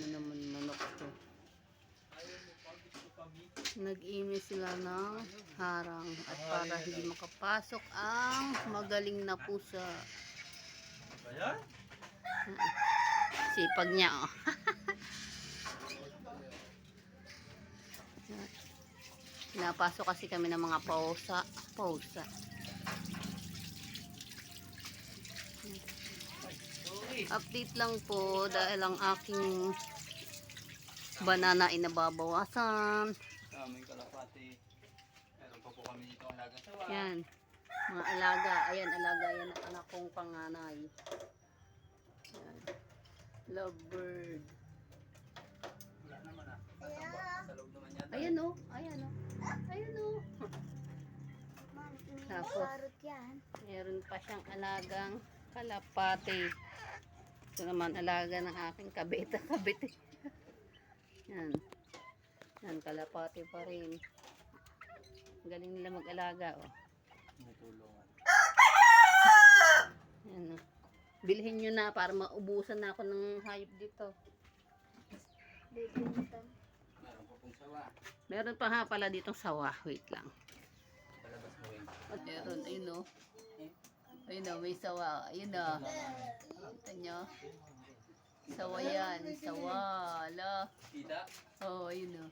Ano naman manok to? Nag-imi sila ng harang at para hindi makapasok ang magaling na pusa. Sipag niya, oh. Pinapasok kasi kami ng mga pausa. Pausa. Update lang po dahil ang aking banana ay nababawasan. Daming kalapati. Meron pa po kami dito ang lagang sawa. Yan. Mga alaga. Ayan, alaga. Yan ang anak kong panganay. Yan. Lovebird. Wala naman ah. Sa loob naman yan. Ayan o. Ayan o. Ayan o. Tapos, Parot yan. meron pa siyang alagang kalapate. Ito naman alaga ng aking kabita. Kabite. Yan. Yan, kalapate pa rin. Galing nila mag-alaga oh. May tulungan. Yan o. Bilhin nyo na para maubusan na ako ng hayop dito. Meron pa pong sawa. Meron pa ha pala ditong sawa. Wait lang. Palabas mo yun. Meron, ayun o. Ayun o, may sawa. Ayun o. Kita nyo? Sawa yan. Sawa. Ala. Kita? Oo, oh, ayun o.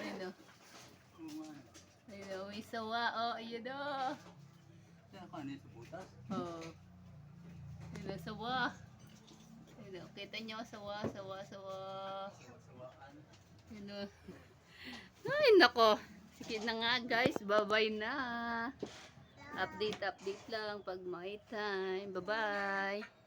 Ayun. Kuman. Ayun o, may sawa. Oh, ayun o. Yan ka sa butas. Oh. Ayun o, sawa. Ayun o, kita nyo, sawa, sawa, sawa. Ayun o. Ay, nako. Sige na nga guys, bye-bye na. Update, update lang pag may time. Bye-bye.